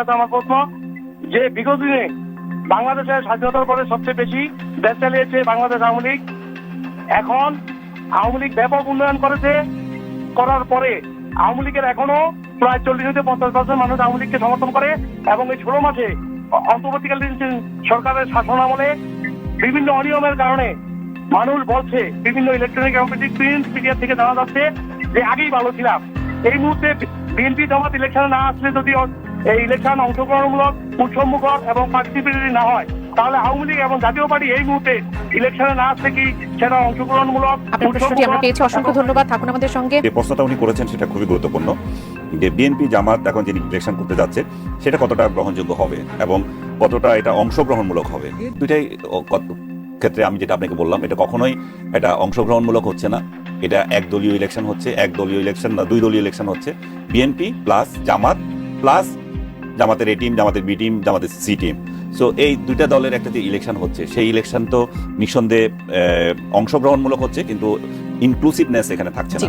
কাছে আমার প্রশ্ন, যে বিগত দিনে বাংলাদেশের স্বাধীনতার পরে সবচেয়ে বেশি দেশ চালিয়েছে বাংলাদেশ আওয়ামী লীগ, এখন আওয়ামী লীগ ব্যাপক উন্নয়ন করেছে, করার পরে আওয়ামী লীগের এখনও প্রায় চল্লিশ থেকে পঞ্চাশ পার্সেন্ট মানুষ আওয়ামী লীগকে সমর্থন করে এবং এই ষোলো মাসে অন্তর্বর্তীকালীন সরকারের শাসন আমলে বিভিন্ন অনিয়মের কারণে মানুষ বলছে বিভিন্ন ইলেকট্রনিক কম্পিটিভ প্রিন্ট মিডিয়া থেকে জানা যাচ্ছে যে আগেই ভালো ছিলাম। এই মুহূর্তে বিএনপি জামাত ইলেকশনে না আসলে যদি এই ইলেকশন অংশগ্রহণমূলক উৎসবমুখর এবং পার্টিসিপেটরি না হয় তাহলে আওয়ামী লীগ এবং জাতীয় পার্টি এই মুহূর্তে ইলেকশনে না আসলে কি সেটা অংশগ্রহণমূলক আপনার প্রশ্নটি আমরা পেয়েছি। অসংখ্য ধন্যবাদ থাকুন আমাদের সঙ্গে। যে প্রশ্নটা উনি করেছেন সেটা খুবই গুরুত্বপূর্ণ যে বিএনপি জামাত এখন যিনি ইলেকশন করতে যাচ্ছে সেটা কতটা গ্রহণযোগ্য হবে এবং কতটা এটা অংশগ্রহণমূলক হবে? দুইটাই ক্ষেত্রে আমি যেটা আপনাকে বললাম এটা কখনোই এটা অংশগ্রহণমূলক হচ্ছে না। এটা একদলীয় ইলেকশন হচ্ছে একদলীয় ইলেকশন না দুই দলীয় ইলেকশন হচ্ছে। বিএনপি প্লাস জামাত প্লাস জামাতের এ টিম জামাতের বি টিম জামাতের সি টিম সো এই দুইটা দলের একটা যে ইলেকশন হচ্ছে, সেই ইলেকশন তো নিঃসন্দেহে অংশগ্রহণমূলক হচ্ছে, কিন্তু ইনক্লুসিভনেস এখানে থাকছে না।